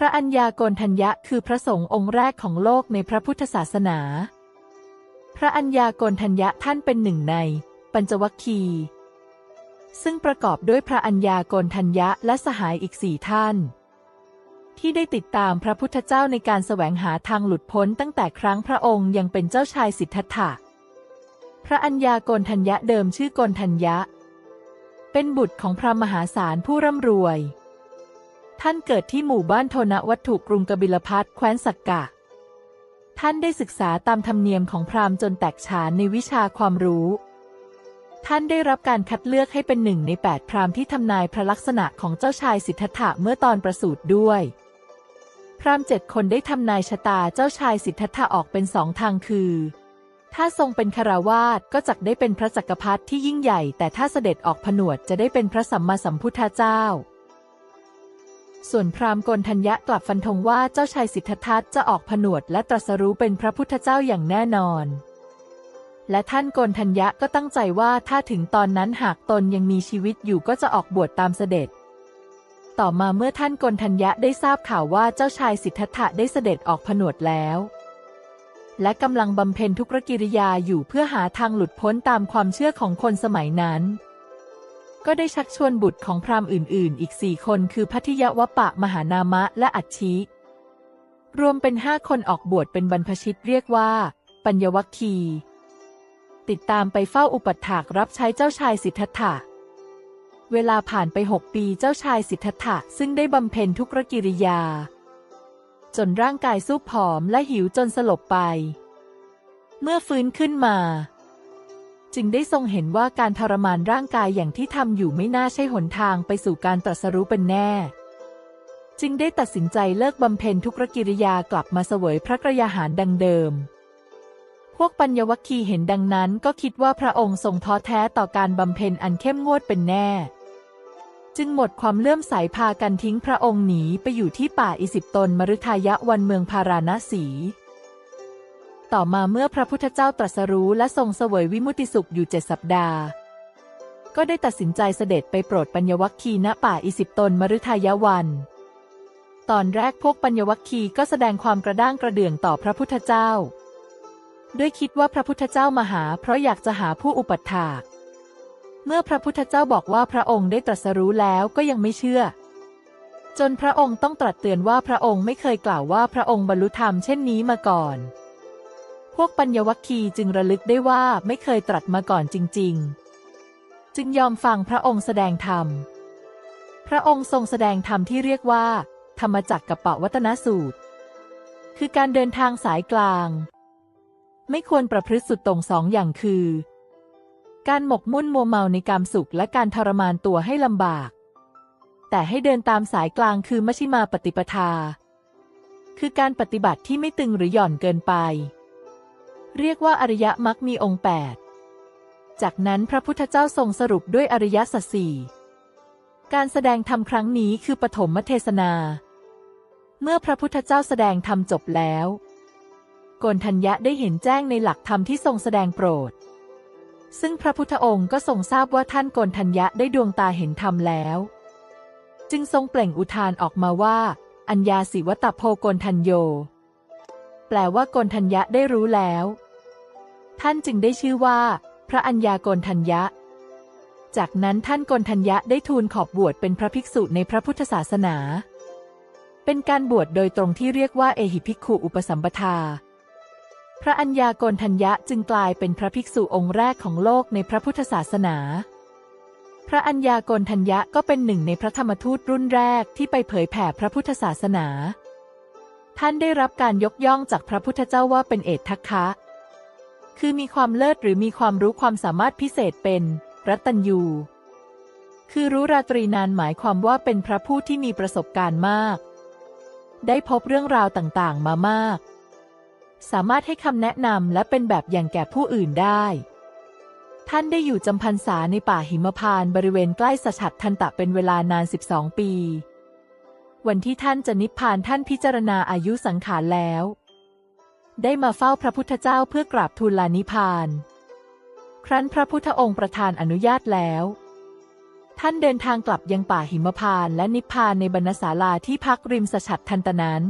พระอัญญาโกณทัญญะคือพระสงฆ์องค์แรกของโลกในพระพุทธศาสนา พระอัญญาโกณทัญญะท่านเป็นหนึ่งใน ปัญจวัคคี ซึ่งประกอบด้วยพระอัญญาโกณทัญญะและสหายอีกสี่ท่าน ที่ได้ติดตามพระพุทธเจ้าในการแสวงหาทางหลุดพ้นตั้งแต่ครั้งพระองค์ยังเป็นเจ้าชายสิทธัตถะ พระอัญญาโกณทัญญะเดิมชื่อโกณทัญญะ เป็นบุตรของพระมหาศาลผู้ร่ำรวย ท่านเกิดที่หมู่บ้านโทนวัตถุกรุงกบิลพัทแคว้นสักกะ ท่านได้ศึกษาตามธรรมเนียมของพราหมณ์จนแตกฉานในวิชาความรู้ ท่านได้รับการคัดเลือกให้เป็นหนึ่งในแปดพราหมณ์ที่ทำนายพระลักษณะของเจ้าชายสิทธัตถะเมื่อตอนประสูติด้วย พราหมณ์เจ็ดคนได้ทำนายชะตาเจ้าชายสิทธัตถะออกเป็นสองทางคือ ถ้าทรงเป็นคารวาสก็จักได้เป็นพระจักรพรรดิที่ยิ่งใหญ่ แต่ถ้าเสด็จออกผนวดจะได้เป็นพระสัมมาสัมพุทธเจ้า ส่วนพราหมณ์กนทัญญะกลับฟันธงว่าเจ้าชายสิทธัตถะจะออกผนวดและตรัสรู้เป็นพระพุทธเจ้าอย่างแน่นอน และท่านโกนทัญญะก็ตั้งใจว่าถ้าถึงตอนนั้นหากตนยังมีชีวิตอยู่ก็จะออกบวชตามเสด็จ ต่อมาเมื่อท่านโกนทัญญะได้ทราบข่าวว่าเจ้าชายสิทธัตถะได้เสด็จออกผนวดแล้ว และกำลังบำเพ็ญทุกรกิริยาอยู่เพื่อหาทางหลุดพ้นตามความเชื่อของคนสมัยนั้น ก็ได้ชักชวนบุตรของพราหมณ์อื่น ๆ อีกสี่คนคือพัทยวปะมหานามะและอัจฉิรวมเป็นห้าคนออกบวชเป็นบรรพชิตเรียกว่า ปัญญวัคคี ติดตามไปเฝ้าอุปัฏฐากรับใช้เจ้าชายสิทธัตถะ เวลาผ่านไปหกปีเจ้าชายสิทธัตถะซึ่งได้บำเพ็ญทุกรกิริยา จนร่างกายสู้ผอมและหิวจนสลบไป เมื่อฟื้นขึ้นมา จึงได้ทรงเห็นว่าการทรมานร่างกายอย่างที่ทำอยู่ไม่น่าใช่หนทางไปสู่การตรัสรู้เป็นแน่ จึงได้ตัดสินใจเลิกบำเพ็ญทุกรกิริยากลับมาเสวยพระกระยาหารดังเดิม พวกปัญญวัคคีเห็นดังนั้นก็คิดว่าพระองค์ทรงท้อแท้ต่อการบำเพ็ญอันเข้มงวดเป็นแน่ จึงหมดความเลื่อมใสพากันทิ้งพระองค์หนีไปอยู่ที่ป่าอิสิปตนมฤทายะวันเมืองพาราณสี ต่อมาเมื่อพระพุทธเจ้าตรัสรู้และทรงเสวยวิมุติสุขอยู่เจ็ดสัปดาห์ ก็ได้ตัดสินใจเสด็จไปโปรดปัญญวัคคีณป่าอิสิปตนมฤทายวัน ตอนแรกพวกปัญญวัคคีก็แสดงความกระด้างกระเดื่องต่อพระพุทธเจ้า ด้วยคิดว่าพระพุทธเจ้ามาหา เพราะอยากจะหาผู้อุปัฏฐากเมื่อพระพุทธเจ้าบอกว่าพระองค์ได้ตรัสรู้แล้วก็ยังไม่เชื่อ จนพระองค์ต้องตรัสเตือนว่าพระองค์ไม่เคยกล่าวว่าพระองค์บรรลุธรรมเช่นนี้มาก่อน วกปัญญวัคคีจึงระลึกได้ว่าไม่เคยตรัสมาก่อนจริง ๆ จึงยอมฟังพระองค์แสดงธรรม พระองค์ทรงแสดงธรรมที่เรียกว่า ธรรมจักรกับปวัตนสูตร คือการเดินทางสายกลาง ไม่ควรประพฤติสุดตรงสองอย่างคือ การหมกมุ่นมัวเมาในกามสุขและการทรมานตัวให้ลำบาก แต่ให้เดินตามสายกลางคือมชฌิมาปฏิปทา คือการปฏิบัติที่ไม่ตึงหรือหย่อนเกินไป เรียกว่าอริยมรรคมีองค์แปดจากนั้นพระพุทธเจ้าทรงสรุปด้วยอริยสัจสี่การแสดงธรรมครั้งนี้คือปฐมเทศนา เมื่อพระพุทธเจ้าแสดงธรรมจบแล้วโกนทัญญะได้เห็นแจ้งในหลักธรรมที่ทรงแสดงโปรด ซึ่งพระพุทธองค์ก็ทรงทราบว่าท่านโกนทัญญะได้ดวงตาเห็นธรรมแล้ว จึงทรงเปล่งอุทานออกมาว่า อัญญาสิวตโพโกนทัญโย แปลว่าโกนทัญญะได้รู้แล้ว ท่านจึงได้ชื่อว่า พระอัญญากนทัญญะ จากนั้นท่านกนทัญญะได้ทูลขอบบวชเป็นพระภิกษุในพระพุทธศาสนา เป็นการบวชโดยตรงที่เรียกว่าเอหิภิกขุอุปสัมปทา พระอัญญากนทัญญะจึงกลายเป็นพระภิกษุองค์แรกของโลกในพระพุทธศาสนาพระอัญญากนทัญญะก็เป็นหนึ่งในพระธรรมทูตรุ่นแรกที่ไปเผยแผ่พระพุทธศาสนา ท่านได้รับการยกย่องจากพระพุทธเจ้าว่าเป็นเอตทัคคะ คือมีความเลิศหรือมีความรู้ความสามารถพิเศษเป็น รัตตัญยู คือรู้ราตรีนานหมายความว่าเป็นพระผู้ที่มีประสบการณ์มาก ได้พบเรื่องราวต่างๆ มามาก สามารถให้คำแนะนำและเป็นแบบอย่างแก่ผู้อื่นได้ ท่านได้อยู่จำพรรษาในป่าหิมพานต์บริเวณใกล้สฉัตทันตะเป็นเวลานาน 12 ปี วันที่ท่านจะนิพพานท่านพิจารณาอายุสังขารแล้ว ได้มาเฝ้าพระพุทธเจ้าเพื่อกราบทูลลานิพาน ครั้นพระพุทธองค์ประทานอนุญาตแล้ว ท่านเดินทางกลับยังป่าหิมพานและนิพพานในบรรณศาลาที่พักริมสชัดทันตนั้น